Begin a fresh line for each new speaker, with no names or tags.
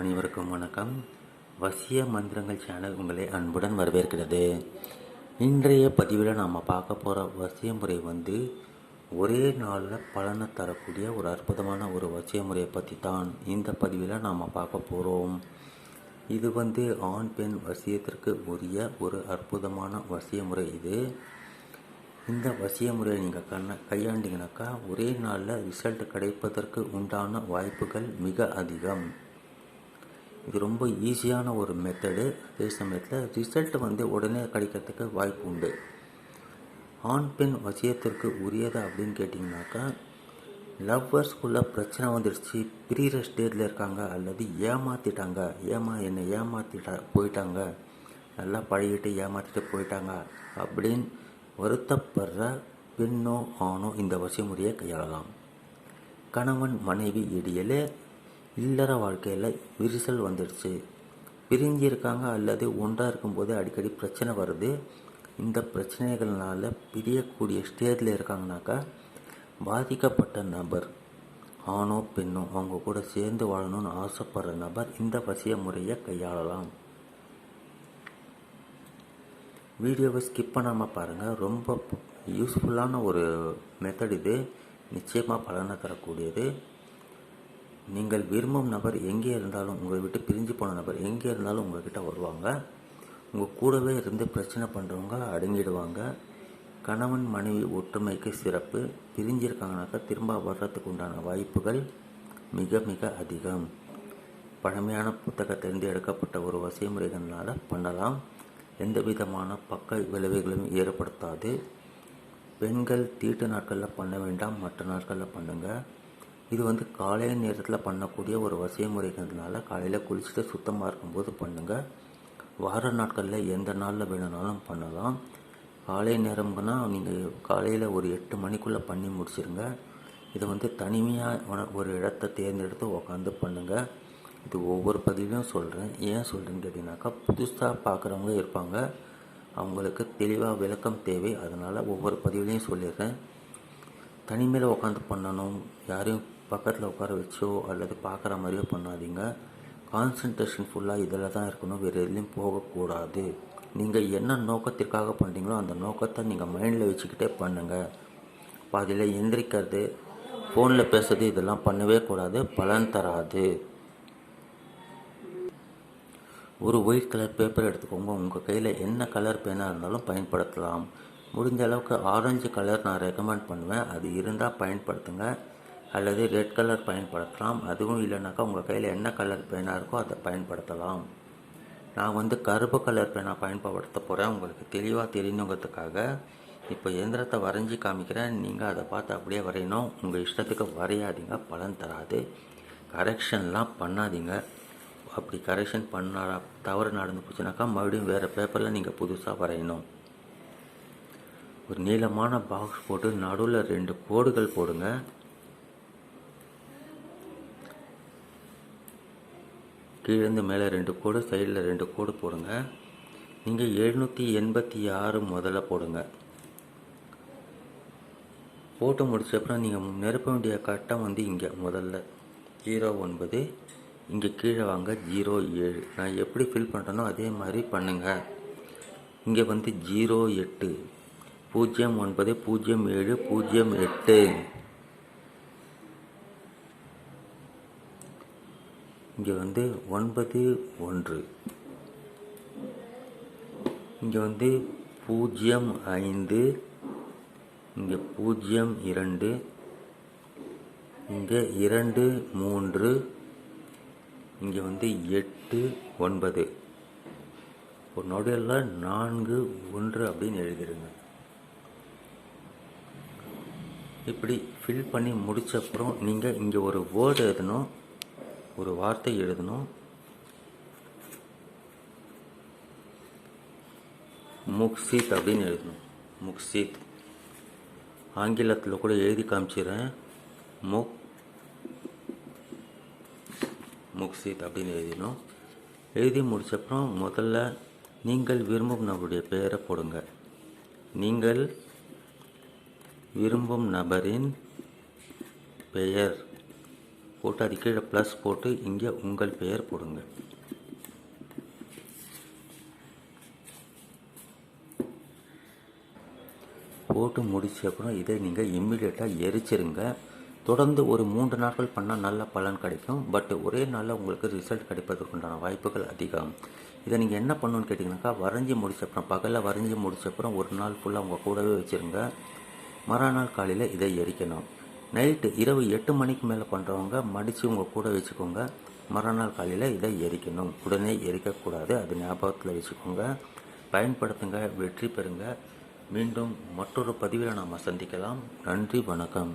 அனைவருக்கும் வணக்கம். வசிய மந்திரங்கள் சேனல் உங்களை அன்புடன் வரவேற்கிறது. இன்றைய பதிவில் நாம் பார்க்க போகிற வசிய முறை வந்து ஒரே நாளில் பலனை தரக்கூடிய ஒரு அற்புதமான ஒரு வசிய முறையை பற்றி தான் இந்த பதிவில் நாம் பார்க்க போகிறோம் இது வந்து ஆண் பெண் வசியத்திற்கு உரிய ஒரு அற்புதமான வசிய முறை இது. இந்த வசிய முறையை நீங்கள் கண்ண கையாண்டிங்கனாக்கா ஒரே நாளில் ரிசல்ட் கிடைப்பதற்கு உண்டான வாய்ப்புகள் மிக அதிகம். இது ரொம்ப ஈஸியான ஒரு மெத்தடு அதே சமயத்தில் ரிசல்ட் வந்து உடனே கிடைக்கிறதுக்கு வாய்ப்பு உண்டு. ஆண் பெண் வசியத்திற்கு உரியது அப்படின்னு கேட்டிங்கனாக்கா லவ்வர்ஸ்குள்ளே பிரச்சனை வந்துடுச்சு பிரிகிற ஸ்டேஜில் இருக்காங்க அல்லது ஏமாற்றிட்டாங்க ஏமா என்னை ஏமாற்றிட்டா போயிட்டாங்க. நல்லா பழகிட்டு ஏமாற்றிட்டு போயிட்டாங்க அப்படின்னு வருத்தப்படுற பெண்ணோ ஆணோ இந்த வசிமுறையை கையாளலாம். கணவன் மனைவி இடையிலே இல்லற வாழ்க்கையில் விரிசல் வந்துடுச்சு. பிரிஞ்சிருக்காங்க அல்லது ஒன்றாக இருக்கும்போது அடிக்கடி பிரச்சனை வருது. இந்த பிரச்சனைகள்னால பிரியக்கூடிய ஸ்டேஜில் இருக்காங்கனாக்கா பாதிக்கப்பட்ட நபர் ஆணோ பெண்ணோ அவங்க கூட சேர்ந்து வாழணும்னு ஆசைப்படுற நபர் இந்த வசிய முறையை கையாளலாம். வீடியோவை ஸ்கிப் பண்ணாமல் பாருங்கள் ரொம்ப யூஸ்ஃபுல்லான ஒரு மெத்தட் இது. நிச்சயமாக பலனை தரக்கூடியது. நீங்கள் விரும்பும் நபர் எங்கே இருந்தாலும் உங்களை விட்டு பிரிஞ்சு போன நபர் எங்கே இருந்தாலும் உங்கள்கிட்ட வருவாங்க. உங்கள் கூடவே இருந்து பிரச்சனை பண்ணுறவங்க அடங்கிடுவாங்க. கணவன் மனைவி ஒற்றுமைக்கு சிறப்பு. பிரிஞ்சிருக்காங்கனாக்கா திரும்ப வர்றதுக்கு உண்டான வாய்ப்புகள் மிக மிக அதிகம். பழமையான புத்தகத்திலிருந்து எடுக்கப்பட்ட ஒரு வசைமுறைகளால் பண்ணலாம். எந்த விதமான பக்க விளைவுகளும் ஏற்படுத்தாது. பெண்கள் தீட்டு நாட்களில் பண்ண வேண்டாம் மற்ற நாட்களில் பண்ணுங்கள் இது வந்து காலை நேரத்தில் பண்ணக்கூடிய ஒரு வசிய முறைங்கிறதுனால காலையில் குளிச்சுட்டு சுத்தமாக இருக்கும்போது பண்ணுங்கள் வார நாட்களில் எந்த நாளில் வேணும்னாலும் பண்ணலாம். காலை நேரம்னா நீங்கள் காலையில் ஒரு எட்டு மணிக்குள்ளே பண்ணி முடிச்சிருங்க. இதை வந்து தனிமையாக ஒரு இடத்த தேர்ந்தெடுத்து உக்காந்து பண்ணுங்கள் இது ஒவ்வொரு பதிவையும் சொல்கிறேன் ஏன் சொல்கிறேன்னு கேட்டிங்கனாக்கா புதுசாக பார்க்குறவங்க இருப்பாங்க. அவங்களுக்கு தெளிவாக விளக்கம் தேவை. அதனால் ஒவ்வொரு பதிவுலையும் சொல்லிடுறேன். தனிமையில் உட்காந்து பண்ணணும். யாரையும் பக்கத்தில் உட்கார வச்சோ அல்லது பார்க்குற மாதிரியோ பண்ணாதீங்க. கான்சன்ட்ரேஷன் ஃபுல்லாக இதில் தான் இருக்கணும். வேறு எதுலேயும் போகக்கூடாது நீங்கள் என்ன நோக்கத்திற்காக பண்ணுறீங்களோ அந்த நோக்கத்தை நீங்கள் மைண்டில் வச்சுக்கிட்டே பண்ணுங்கள் பாதியில் எந்திரிக்கிறது ஃபோனில் பேசுறது இதெல்லாம் பண்ணவே கூடாது. பலன் தராது. ஒரு ஒயிட் கலர் பேப்பர் எடுத்துக்கோங்க. உங்கள் கையில் என்ன கலர் பேனாக இருந்தாலும் பயன்படுத்தலாம். முடிஞ்ச அளவுக்கு ஆரஞ்சு கலர் நான் ரெக்கமெண்ட் பண்ணுவேன். அது இருந்தால் பயன்படுத்துங்க. அல்லது ரெட் கலர் பயன்படுத்தலாம். அதுவும் இல்லைனாக்கா உங்கள் கையில் என்ன கலர் பேனாக இருக்கோ அதை பயன்படுத்தலாம். நான் வந்து கருப்பு கலர் பேனா பயன்படுத்த போகிறேன் உங்களுக்கு தெளிவாக தெரியணுங்கிறதுக்காக இப்போ எந்திரத்தை வரைஞ்சி காமிக்கிறேன். நீங்கள் அதை பார்த்து அப்படியே வரையணும். உங்கள் இஷ்டத்துக்கு வரையாதீங்க. பலன் தராது. கரெக்ஷன்லாம் பண்ணாதீங்க. அப்படி கரெக்ஷன் பண்ண தவறு நடந்து போச்சுனாக்கா மறுபடியும் வேறு பேப்பரில் நீங்கள் புதுசாக வரையணும். ஒரு நீளமான பாக்ஸ் போட்டு நடுவில் ரெண்டு கோடுகள் போடுங்க. கீழேருந்து மேலே ரெண்டு கோடு சைடில் ரெண்டு கோடு போடுங்க. நீங்கள் எழுநூற்றி எண்பத்தி ஆறு முதல்ல போடுங்க. போட்டு முடிச்ச அப்புறம் நீங்கள் நிரப்ப வேண்டிய கட்டம் வந்து இங்கே முதல்ல. ஜீரோ ஒன்பது. இங்கே கீழே வாங்க ஜீரோ ஏழு. நான் எப்படி ஃபில் பண்ணுறேனோ அதே மாதிரி பண்ணுங்கள் இங்கே வந்து ஜீரோ எட்டு. பூஜ்ஜியம் ஒன்பது பூஜ்ஜியம் ஏழு பூஜ்ஜியம் எட்டு. இங்கே வந்து ஒன்பது ஒன்று. இங்கே வந்து பூஜ்ஜியம் ஐந்து இங்கே பூஜ்ஜியம் இரண்டு இங்கே இரண்டு மூன்று இங்கே வந்து எட்டு ஒன்பது. ஒரு நொடியில் நான்கு ஒன்று அப்படின்னு எழுதிடுங்க இப்படி ஃபில் பண்ணி முடிச்ச அப்புறம் நீங்கள் இங்கே ஒரு வேர்டு எழுதணும். ஒரு வார்த்தை எழுதணும். முக்சித் அப்படின்னு எழுதணும். முக்சித் ஆங்கிலத்தில் கூட எழுதி காமிச்சிடுறேன். முக் முக்சித் அப்படின்னு எழுதினோம் எழுதி முடிச்சப்புறம் முதல்ல நீங்கள் விரும்பும் நபருடைய பெயரை போடுங்க. நீங்கள் விரும்பும் நபரின் பெயர். போட்டு அது கீழே ப்ளஸ் போட்டு இங்கே உங்கள் பெயர் போடுங்க. போட்டு முடிச்ச அப்புறம் இதை நீங்கள் இம்மிடியட்டாக எரிச்சிருங்க. தொடர்ந்து ஒரு மூன்று நாட்கள் பண்ணால் நல்ல பலன் கிடைக்கும். பட் ஒரே நாளில் உங்களுக்கு ரிசல்ட் கிடைப்பதற்குண்டான வாய்ப்புகள் அதிகம். இதை நீங்கள் என்ன பண்ணணும்னு கேட்டிங்கனாக்கா வரைஞ்சி முடிச்ச அப்புறம் பகலில் வரைஞ்சி முடிச்ச அப்புறம் ஒரு நாள் ஃபுல்லாக உங்கள் கூடவே வச்சுருங்க. மறுநாள் காலையில் இதை எரிக்கணும். நைட்டு இரவு எட்டு மணிக்கு மேலே பண்ணுறவங்க மடித்து உங்கள் கூட வச்சுக்கோங்க. மறுநாள் காலையில் இதை எரிக்கணும். உடனே எரிக்கக்கூடாது அது ஞாபகத்தில் வச்சுக்கோங்க. பயன்படுத்துங்க வெற்றி பெறுங்க. மீண்டும் மற்றொரு பதிவில் நாம் சந்திக்கலாம். நன்றி வணக்கம்.